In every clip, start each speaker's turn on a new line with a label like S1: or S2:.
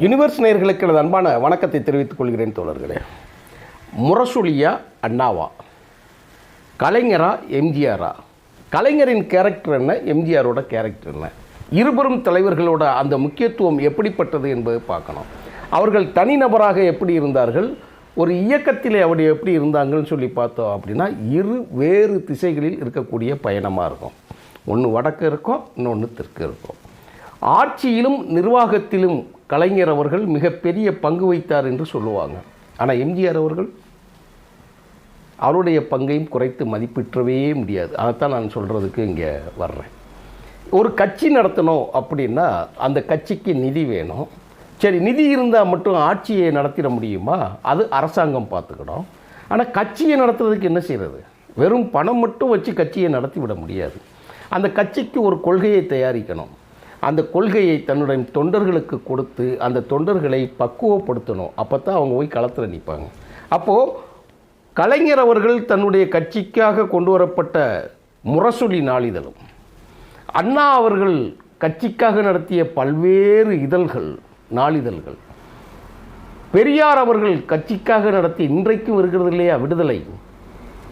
S1: Universe நேர்களுக்கு எனது அன்பான வணக்கத்தை தெரிவித்துக் கொள்கிறேன் தோழர்களே. முரசொலியா அண்ணாவா. கலைஞரா எம்ஜிஆரா. கலைஞரின் கேரக்டர் என்ன எம்ஜிஆரோட கேரக்டர் என்ன? இருவரும் தலைவர்களோட அந்த முக்கியத்துவம் எப்படிப்பட்டது என்பதை பார்க்கணும். அவர்கள் தனிநபராக எப்படி இருந்தார்கள்? ஒரு இயக்கத்திலே அவர் எப்படி இருந்தாங்கன்னு சொல்லி பார்த்தோம் அப்படின்னா இரு வேறு திசைகளில் இருக்கக்கூடிய பயணமாக இருக்கும். ஒன்று வடக்கு இருக்கும் இன்னொன்று தெற்கு இருக்கும். ஆட்சியிலும் நிர்வாகத்திலும் கலைஞர் அவர்கள் மிகப்பெரிய பங்கு வைத்தார் என்று சொல்லுவாங்க. ஆனால் எம்ஜிஆர் அவர்கள் அவருடைய பங்கையும் குறைத்து மதிப்பிற்றவே முடியாது. அதைத்தான் நான் சொல்கிறதுக்கு இங்கே வர்றேன். ஒரு கட்சி நடத்தணும் அப்படின்னா அந்த கட்சிக்கு நிதி வேணும். சரி நிதி இருந்தால் மட்டும் ஆட்சியை நடத்திட முடியுமா? அது அரசாங்கம் பார்த்துக்கணும். ஆனால் கட்சியை நடத்துறதுக்கு என்ன செய்கிறது வெறும் பணம் மட்டும் வச்சு கட்சியை நடத்தி விட முடியாது. அந்த கட்சிக்கு ஒரு கொள்கையை தயாரிக்கணும். அந்த கொள்கையை தன்னுடைய தொண்டர்களுக்கு கொடுத்து அந்த தொண்டர்களை பக்குவப்படுத்தணும். அப்போ தான் அவங்க போய் களத்தில் நிற்பாங்க அப்போது கலைஞர் அவர்கள் தன்னுடைய கட்சிக்காக கொண்டு வரப்பட்ட முரசொலி நாளிதழும். அண்ணா அவர்கள் கட்சிக்காக நடத்திய பல்வேறு இதழ்கள் நாளிதழ்கள். பெரியார் அவர்கள் கட்சிக்காக நடத்தி இன்றைக்கும் இருக்கிறது இல்லையா? விடுதலை.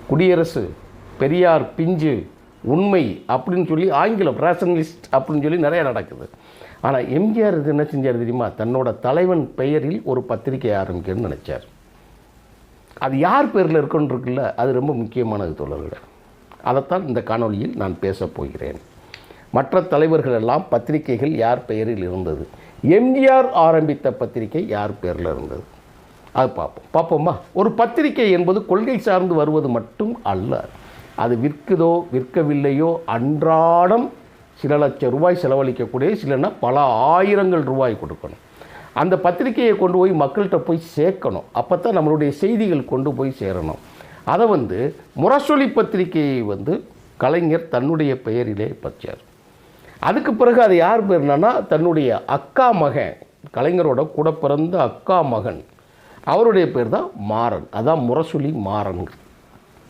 S1: குடியரசு. பெரியார் பிஞ்சு. உண்மை அப்படின்னு சொல்லி ஆங்கிலம் ரேஷனலிஸ்ட் அப்படின்னு சொல்லி நிறைய நடக்குது. ஆனால் எம்ஜிஆர் இது என்ன செஞ்சார் தெரியுமா? தன்னோட தலைவன் பெயரில் ஒரு பத்திரிகை ஆரம்பிக்கணும்னு நினச்சார். அது யார் பேரில் இருக்குன்னு இருக்குல்ல? அது ரொம்ப முக்கியமானது தோழர்களே. அதைத்தான் இந்த காணொளியில் நான் பேசப் போகிறேன். மற்ற தலைவர்கள் எல்லாம் பத்திரிகைகள் யார் பெயரில் இருந்தது? எம்ஜிஆர் ஆரம்பித்த பத்திரிகை யார் பேரில் இருந்தது? அது பார்ப்போம். பார்ப்போமா? ஒரு பத்திரிகை என்பது கொள்கை சார்ந்து வருவது மட்டும் அல்ல. அது விற்குதோ விற்கவில்லையோ அன்றாடம் சில லட்சம் ரூபாய் செலவழிக்கக்கூடிய சிலனா பல ஆயிரங்கள் ரூபாய் கொடுக்கணும். அந்த பத்திரிகையை கொண்டு போய் மக்கள்கிட்ட போய் சேர்க்கணும். அப்போ தான் நம்மளுடைய செய்திகள் கொண்டு போய் சேரணும். அதை வந்து முரசொலி பத்திரிகையை வந்து கலைஞர் தன்னுடைய பெயரிலே பச்சார் அதுக்கு பிறகு அது யார் பேர்னா தன்னுடைய அக்கா மகன் கலைஞரோட கூட பிறந்த அக்கா மகன். அவருடைய பேர் தான் மாறன். அதான் முரசொலி மாறன்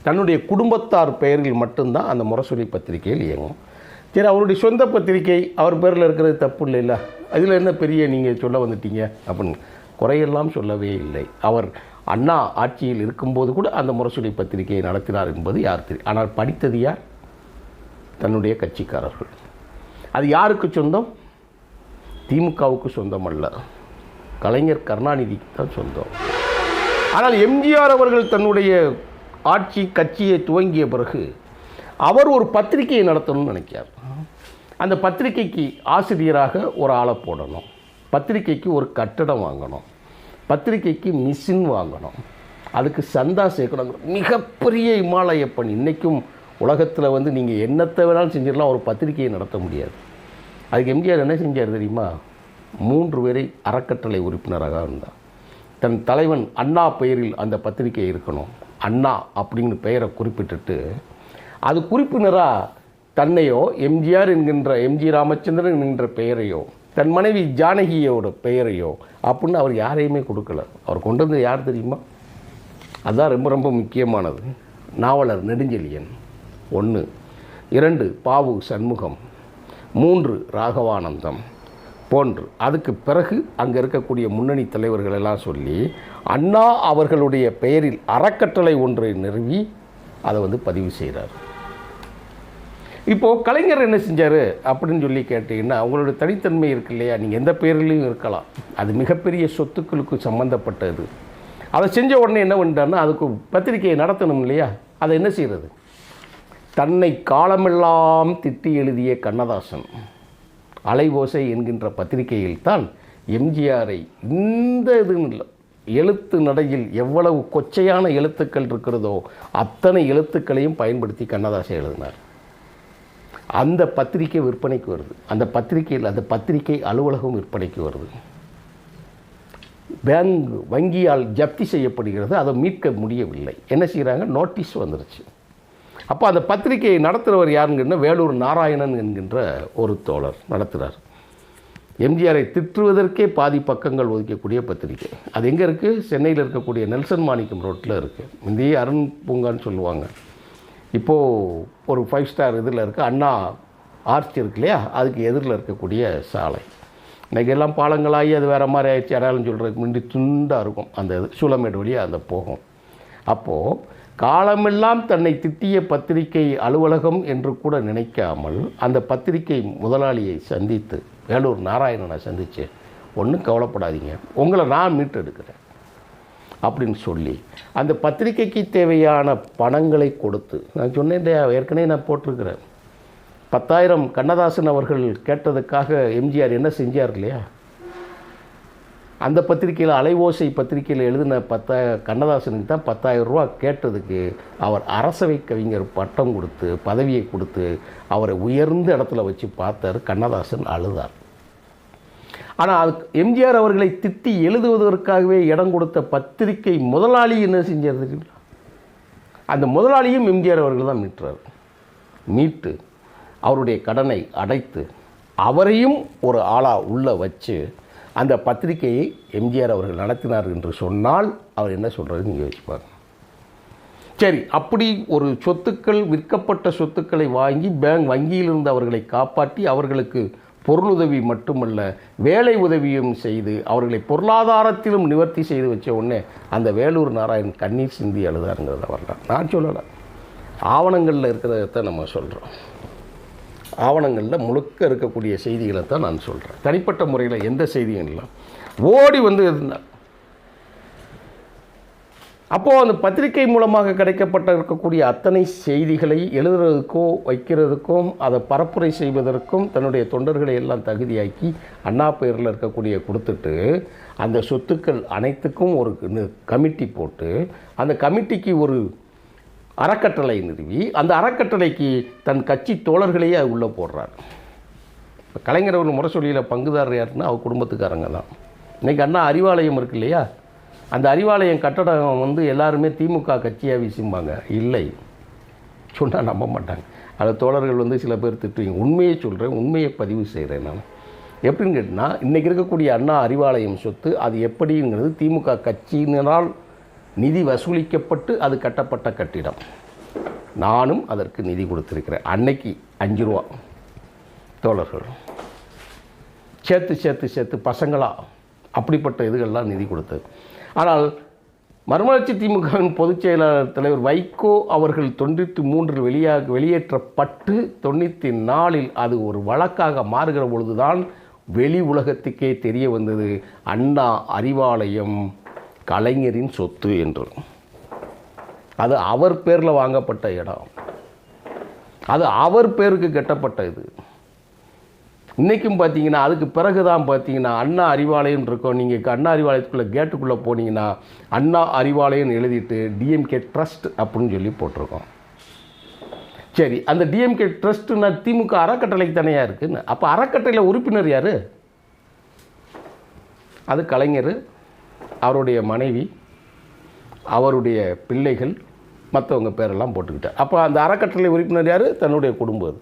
S1: தன்னுடைய குடும்பத்தார் பெயரில் மட்டும்தான் அந்த முரசொலி பத்திரிகையில் இயங்கும். சரி அவருடைய சொந்த பத்திரிகை அவர் பேரில் இருக்கிறது தப்பு இல்லைல்ல அதில் என்ன பெரிய நீங்கள் சொல்ல வந்துட்டீங்க அப்படின்னு குறையெல்லாம் சொல்லவே இல்லை. அவர் அண்ணா ஆட்சியில் இருக்கும்போது கூட அந்த முரசொலி பத்திரிகையை நடத்தினார் என்பது யார் தெரியும் ஆனால் படித்தது யார்? தன்னுடைய கட்சிக்காரர்கள். அது யாருக்கு சொந்தம்? திமுகவுக்கு சொந்தம் அல்ல கலைஞர் கருணாநிதிக்கு தான் சொந்தம். ஆனால் எம்ஜிஆர் அவர்கள் தன்னுடைய ஆட்சி கட்சியை துவங்கிய பிறகு அவர் ஒரு பத்திரிகையை நடத்தணும்னு நினைக்கிறார். அந்த பத்திரிகைக்கு ஆசிரியராக ஒரு ஆளை போடணும். பத்திரிகைக்கு ஒரு கட்டடம் வாங்கணும். பத்திரிகைக்கு மிஷின் வாங்கணும். அதுக்கு சந்தா சேர்க்கணும் மிகப்பெரிய இமாலய பணி இன்றைக்கும் உலகத்தில் வந்து நீங்கள் என்னத்தை வேணாலும் செஞ்சிடலாம் ஒரு பத்திரிகையை நடத்த முடியாது. அதுக்கு எம்ஜிஆர் என்ன செஞ்சார் தெரியுமா? மூன்று பேரை அறக்கட்டளை உறுப்பினராக இருந்தார். தன் தலைவன் அண்ணா பெயரில் அந்த பத்திரிகை இருக்கணும். அண்ணா அப்படின்னு பெயரை குறிப்பிட்டுட்டு அது குறிப்பினராக தன்னையோ எம்ஜிஆர் என்கின்ற எம்ஜி ராமச்சந்திரன் என்கின்ற பெயரையோ தன் மனைவி ஜானகியோட பெயரையோ அப்படின்னு அவர் யாரையுமே கொடுக்கல. அவர் கொண்டு வந்தது யார் தெரியுமா? அதுதான் ரொம்ப ரொம்ப முக்கியமானது. நாவலர் நெடுஞ்செழியன். ஒன்று இரண்டு. பாவு சண்முகம். மூன்று. ராகவானந்தம். போன்று. அதுக்கு பிறகு அங்கே இருக்கக்கூடிய முன்னணி தலைவர்கள் எல்லாம் சொல்லி அண்ணா அவர்களுடைய பெயரில் அறக்கட்டளை ஒன்றை நிறுவி அதை வந்து பதிவு செய்கிறார் இப்போது கலைஞர் என்ன செஞ்சார் அப்படின்னு சொல்லி கேட்டிங்கன்னா அவங்களுடைய தனித்தன்மை இருக்கு இல்லையா? நீங்கள் எந்த பேரிலையும் இருக்கலாம். அது மிகப்பெரிய சொத்துக்களுக்கு சம்மந்தப்பட்டது அதை செஞ்ச உடனே என்ன பண்ணிட்டார்னா அதுக்கு பத்திரிகையை நடத்தணும் இல்லையா? அதை என்ன செய்கிறது தன்னை காலமெல்லாம் திட்டி எழுதிய கண்ணதாசன். அலைவோசை என்கின்ற பத்திரிகையில் தான் எம்ஜிஆரை இந்த இதுன்னு இல்லை எழுத்து நடையில் எவ்வளவு கொச்சையான எழுத்துக்கள் இருக்கிறதோ அத்தனை எழுத்துக்களையும் பயன்படுத்தி கண்ணதாசன் எழுதினார். அந்த பத்திரிகை விற்பனைக்கு வருது. அந்த பத்திரிகையில் அந்த பத்திரிகை அலுவலகம் விற்பனைக்கு வருது. பேங்க் வங்கியால் ஜப்தி செய்யப்படுகிறது. அதை மீட்க முடியவில்லை. என்ன செய்கிறாங்க நோட்டீஸ் வந்துருச்சு. அப்போ அந்த பத்திரிகையை நடத்துகிறவர் யாருங்கன்னா வேலூர் நாராயணன் என்கின்ற ஒரு தோழர் நடத்துகிறார் எம்ஜிஆரை திட்டுவதற்கே பாதி பக்கங்கள் ஒதுக்கக்கூடிய பத்திரிகை. அது எங்கே இருக்குது சென்னையில் இருக்கக்கூடிய நெல்சன் மாணிக்கம் ரோட்டில் இருக்குது இந்திய அருண் பூங்கான்னு சொல்லுவாங்க. இப்போது ஒரு ஃபைவ் ஸ்டார் இதில் இருக்குது அண்ணா ஆர்ச் இருக்கு இல்லையா? அதுக்கு எதிரில் இருக்கக்கூடிய சாலை. இன்றைக்கி எல்லாம் பாலங்களாகி அது வேறு மாதிரி ஆயிடுச்சு. அடையாளம் சொல்கிறதுக்கு முன்னாடி துண்டாக இருக்கும். அந்த இது சூளமேடு வழியாக அந்த போகும். அப்போது காலமெல்லாம் தன்னை திட்டிய பத்திரிகை அலுவலகம் என்று கூட நினைக்காமல் அந்த பத்திரிகை முதலாளியை சந்தித்து வேலூர் நாராயணனை சந்தித்து ஒன்றும் கவலைப்படாதீங்க. உங்களை நான் மீட்டெடுக்கிறேன் அப்படின்னு சொல்லி அந்த பத்திரிகைக்கு தேவையான பணங்களை கொடுத்து நான் சொன்னேன் ஏற்கனவே நான் போட்டிருக்கிறேன். பத்தாயிரம் கண்ணதாசன் அவர்கள் கேட்டதுக்காக எம்ஜிஆர் என்ன செஞ்சார் இல்லையா? அந்த பத்திரிக்கையில் அலைவோசை பத்திரிக்கையில் எழுதின பத்தா கண்ணதாசனுக்கு தான் பத்தாயிரம் ரூபா கேட்டதுக்கு அவர் அரசவை கவிஞர் பட்டம் கொடுத்து பதவியை கொடுத்து அவரை உயர்ந்த இடத்துல வச்சு பார்த்தார் கண்ணதாசன் அழுதார். ஆனால் அது எம்ஜிஆர் அவர்களை திட்டி எழுதுவதற்காகவே இடம் கொடுத்த பத்திரிகை முதலாளி என்ன செஞ்சார்? தெரியுங்களா அந்த முதலாளியும் எம்ஜிஆர் அவர்கள் தான் மீட்டுறார். மீட்டு அவருடைய கடனை அடைத்து அவரையும் ஒரு ஆளாக உள்ளே வச்சு அந்த பத்திரிகையை எம்ஜிஆர் அவர்கள் நடத்தினார் என்று சொன்னால் அவர் என்ன சொல்கிறது நீங்கள் யோசிப்பாங்க சரி அப்படி ஒரு சொத்துக்கள் விற்கப்பட்ட சொத்துக்களை வாங்கி பேங்க் வங்கியிலிருந்து அவர்களை காப்பாற்றி அவர்களுக்கு பொருளுதவி மட்டுமல்ல வேலை உதவியும் செய்து அவர்களை பொருளாதாரத்திலும் நிவர்த்தி செய்து வச்ச உடனே அந்த வேலூர் நாராயண் கண்ணீர் சிந்தி அழுதாருங்கிறத வரலாம் நான் சொல்லலை. ஆவணங்களில் இருக்கிறத நம்ம சொல்கிறோம் ஆவணங்களில் முழுக்க இருக்கக்கூடிய செய்திகளை தான் நான் சொல்கிறேன் தனிப்பட்ட முறையில் எந்த செய்தியும் இல்லை. ஓடி வந்து இருந்தார் அப்போது அந்த பத்திரிகை மூலமாக கிடைக்கப்பட்ட இருக்கக்கூடிய அத்தனை செய்திகளை எழுதுறதுக்கோ வைக்கிறதுக்கும் அதை பரப்புரை செய்வதற்கும் தன்னுடைய தொண்டர்களை எல்லாம் தகுதியாக்கி அண்ணா பெயரில் இருக்கக்கூடிய கொடுத்துட்டு அந்த சொத்துக்கள் அனைத்துக்கும் ஒரு கமிட்டி போட்டு அந்த கமிட்டிக்கு ஒரு அறக்கட்டளை நிறுவி அந்த அறக்கட்டளைக்கு தன் கட்சி தோழர்களையே அது உள்ளே போடுறார். இப்போ கலைஞர் ஒரு முரசொலியில் பங்குதாரர் யாருன்னா அவர் குடும்பத்துக்காரங்க தான். இன்றைக்கி அண்ணா அறிவாலயம் இருக்கு இல்லையா? அந்த அறிவாலயம் கட்டடம் வந்து எல்லாருமே திமுக கட்சியாக வீசும்பாங்க. இல்லை. சொன்னால் நம்ப மாட்டாங்க. அந்த தோழர்கள் வந்து சில பேர் திட்டுவீங்க. உண்மையை சொல்கிறேன் உண்மையை பதிவு செய்கிறேன் நான். எப்படின்னு கேட்டால் இன்றைக்கி இருக்கக்கூடிய அண்ணா அறிவாலயம் சொத்து அது எப்படிங்கிறது திமுக கட்சியினால் நிதி வசூலிக்கப்பட்டு அது கட்டப்பட்ட கட்டிடம். நானும் அதற்கு நிதி கொடுத்துருக்கிறேன். அன்னைக்கு அஞ்சு ரூபா. தோழர்கள் சேர்த்து சேர்த்து சேர்த்து பசங்களா அப்படிப்பட்ட இதுகள்லாம் நிதி கொடுத்தது. ஆனால் மறுமலர்ச்சி திமுகவின் பொதுச் செயலாளர் தலைவர் வைகோ அவர்கள் தொண்ணூற்றி மூன்றில் வெளியாக வெளியேற்றப்பட்டு தொண்ணூற்றி நாலில் அது ஒரு வழக்காக மாறுகிற பொழுதுதான் வெளி உலகத்துக்கே தெரிய வந்தது. அண்ணா அறிவாலயம் கலைஞரின் சொத்து என்று. அது அவர் பேரில் வாங்கப்பட்ட இடம். அது அவர் பேருக்கு கெட்டப்பட்ட இது. இன்றைக்கும் பார்த்தீங்கன்னா அதுக்கு பிறகு தான் பார்த்தீங்கன்னா அண்ணா அறிவாலயம் இருக்கோம் நீங்கள் அண்ணா அறிவாலயத்துக்குள்ளே கேட்டுக்குள்ளே போனீங்கன்னா அண்ணா அறிவாலயம் எழுதிட்டு டிஎம்கே ட்ரஸ்ட் அப்படின்னு சொல்லி போட்டிருக்கோம். சரி அந்த டிஎம்கே ட்ரஸ்ட்டுனா திமுக அறக்கட்டளைக்கு தனியாக இருக்குன்னு. அப்போ அறக்கட்டளையில் உறுப்பினர் யார்? அது கலைஞர். அவருடைய மனைவி அவருடைய பிள்ளைகள் மற்றவங்க பேரெல்லாம் போட்டுக்கிட்டார். அப்போ அந்த அறக்கட்டளை உறுப்பினர் யார்? தன்னுடைய குடும்பம் அது.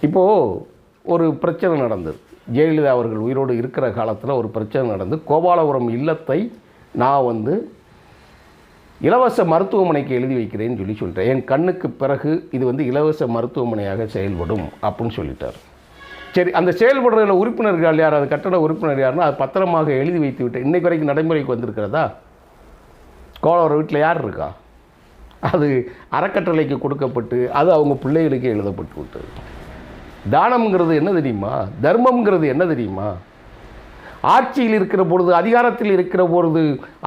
S1: இப்போது ஒரு பிரச்சனை நடந்தது. ஜெயலலிதா அவர்கள் உயிரோடு இருக்கிற காலத்தில் ஒரு பிரச்சனை நடந்து கோபாலபுரம் இல்லத்தை நான் வந்து இலவச மருத்துவமனைக்கு எழுதி வைக்கிறேன்னு சொல்லி சொல்லிட்டேன். என் கண்ணுக்கு பிறகு இது வந்து இலவச மருத்துவமனையாக செயல்படும் அப்படின்னு சொல்லிட்டார். சரி அந்த செயல்படுற உறுப்பினர்கள் யார்? அது கட்டட உறுப்பினர் யாருன்னா அது பத்திரமாக எழுதி வைத்து விட்டு இன்னைக்கு வரைக்கும் நடைமுறைக்கு வந்திருக்கிறதா? கோளவர் வீட்டில் யார் இருக்கா? அது அறக்கட்டளைக்கு கொடுக்கப்பட்டு அது அவங்க பிள்ளைகளுக்கு எழுதப்பட்டு விட்டது. தானம்ங்கிறது என்ன தெரியுமா? தர்மம்ங்கிறது என்ன தெரியுமா? ஆட்சியில் இருக்கிற பொழுது அதிகாரத்தில் இருக்கிற பொழுது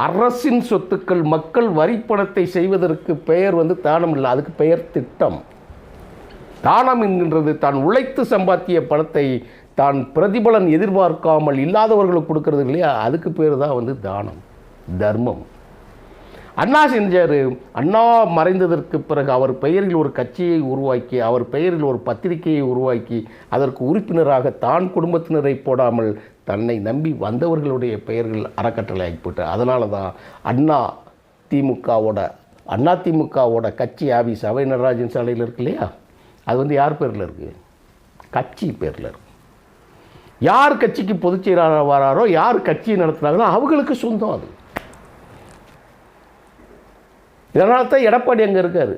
S1: அரசின் சொத்துக்கள் மக்கள் வரிப்பணத்தை செய்வதற்கு பெயர் வந்து தானம் இல்லை. அதுக்கு பெயர் திட்டம். தானம் என்கின்றது தான் உழைத்து சம்பாத்திய பணத்தை தான் பிரதிபலன் எதிர்பார்க்காமல் இல்லாதவர்களுக்கு கொடுக்கறது இல்லையா? அதுக்கு பேர் தான் வந்து தானம் தர்மம். அண்ணா செஞ்சார். அண்ணா மறைந்ததற்கு பிறகு அவர் பெயரில் ஒரு கட்சியை உருவாக்கி அவர் பெயரில் ஒரு பத்திரிகையை உருவாக்கி அதற்கு உறுப்பினராக தான் குடும்பத்தினரை போடாமல் தன்னை நம்பி வந்தவர்களுடைய பெயர்கள் அறக்கட்டளை ஆகிப்போட்டு அதனால தான் அண்ணா திமுகவோட அண்ணா திமுகவோட கட்சி ஆஃபீஸ் அவை நடராஜன் சாலையில் இருக்கு இல்லையா? அது வந்து யார் பேரில் இருக்குது கட்சி பேரில் இருக்கு. யார் கட்சிக்கு பொதுச் செயலாளர் வராரோ யார் கட்சியை நடத்துகிறாங்களோ அவங்களுக்கு சொந்தம் அது. இதனால தான் எடப்பாடி அங்கே இருக்கார்.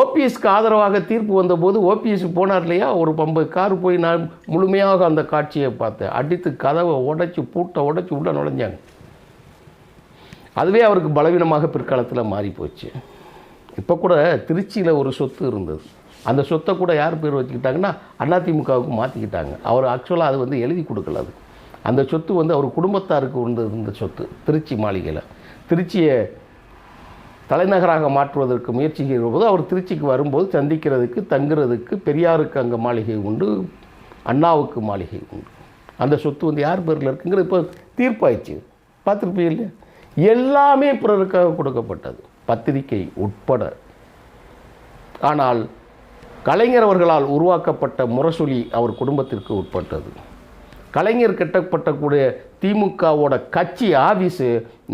S1: ஓபிஎஸ்க்கு ஆதரவாக தீர்ப்பு வந்தபோது ஓபிஎஸ் போனார் இல்லையா? ஒரு பம்பு கார் போய் நான் முழுமையாக அந்த காட்சியை பார்த்தேன். அடித்து கதவை உடைச்சி பூட்டை உடைச்சி உள்ள நுழைஞ்சாங்க. அதுவே அவருக்கு பலவீனமாக பிற்காலத்தில் மாறி போச்சு இப்போ கூட திருச்சியில் ஒரு சொத்து இருந்தது. அந்த சொத்தை கூட யார் பேர் வச்சுக்கிட்டாங்கன்னா அதிமுகவுக்கு மாற்றிக்கிட்டாங்க அவர் ஆக்சுவலாக அது வந்து எழுதி கொடுக்கல அது. அந்த சொத்து வந்து அவர் குடும்பத்தாருக்கு உண்டு இருந்த சொத்து திருச்சி மாளிகையில். திருச்சியை தலைநகராக மாற்றுவதற்கு முயற்சி போது அவர் திருச்சிக்கு வரும்போது சந்திக்கிறதுக்கு தங்குறதுக்கு பெரியாருக்கு அங்கே மாளிகை உண்டு அண்ணாவுக்கு மாளிகை உண்டு. அந்த சொத்து வந்து யார் பேரில் இருக்குங்கிறது இப்போ தீர்ப்பாயிடுச்சு. பார்த்துருப்பீங்க இல்லையா? எல்லாமே பிறருக்காக கொடுக்கப்பட்டது. பத்திரிகை உட்பட. ஆனால் கலைஞர் அவர்களால் உருவாக்கப்பட்ட முரசொலி அவர் குடும்பத்திற்கு உட்பட்டது. கலைஞர் கட்டப்பட்டக்கூடிய திமுகவோட கட்சி ஆஃபீஸு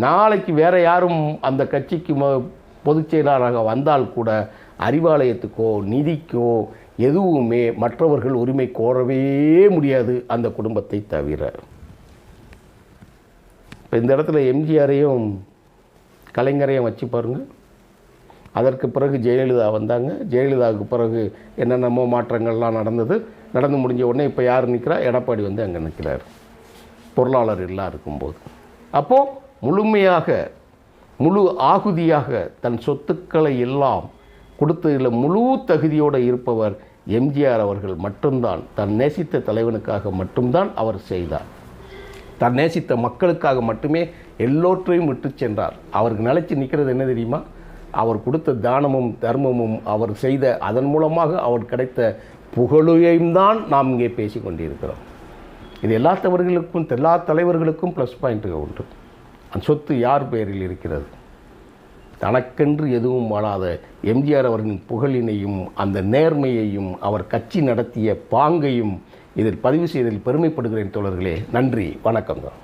S1: நாளைக்கு வேற யாரும் அந்த கட்சிக்கு பொதுச் செயலாளராக வந்தால் கூட அறிவாலயத்துக்கோ நிதிக்கோ எதுவுமே மற்றவர்கள் உரிமை கோரவே முடியாது அந்த குடும்பத்தை தவிர. இப்போ இந்த இடத்துல எம்ஜிஆரையும் கலைஞரையும் வச்சு பாருங்கள் அதற்கு பிறகு ஜெயலலிதா வந்தாங்க. ஜெயலலிதாவுக்கு பிறகு என்னென்னமோ மாற்றங்கள்லாம் நடந்தது. நடந்து முடிஞ்ச உடனே இப்போ யார் நிற்கிறா எடப்பாடி வந்து அங்கே நிற்கிறார் பொருளாளர் எல்லாம் இருக்கும்போது. அப்போது முழுமையாக முழு ஆகுதியாக தன் சொத்துக்களை எல்லாம் கொடுத்ததில் முழு தகுதியோடு இருப்பவர் எம்ஜிஆர் அவர்கள் மட்டும்தான். தன் நேசித்த தலைவனுக்காக மட்டும்தான் அவர் செய்தார். தன் நேசித்த மக்களுக்காக மட்டுமே எல்லோற்றையும் விட்டு சென்றார். அவருக்கு நிலைச்சு நிற்கிறது என்ன தெரியுமா? அவர் கொடுத்த தானமும் தர்மமும் அவர் செய்த அதன் மூலமாக அவர் கிடைத்த புகழையும் தான் நாம் இங்கே பேசி கொண்டிருக்கிறோம். இது எல்லா தவறுகளுக்கும் எல்லா தலைவர்களுக்கும் ப்ளஸ் பாயிண்ட்டுகள் உண்டு. அந்த சொத்து யார் பெயரில் இருக்கிறது? தனக்கென்று எதுவும் வாழாத எம்ஜிஆர் அவர்களின் புகழினையும் அந்த நேர்மையையும் அவர் கட்சி நடத்திய பாங்கையும் இதில் பதிவு செய்ததில் பெருமைப்படுகிறேன் தோழர்களே. நன்றி வணக்கம். தான்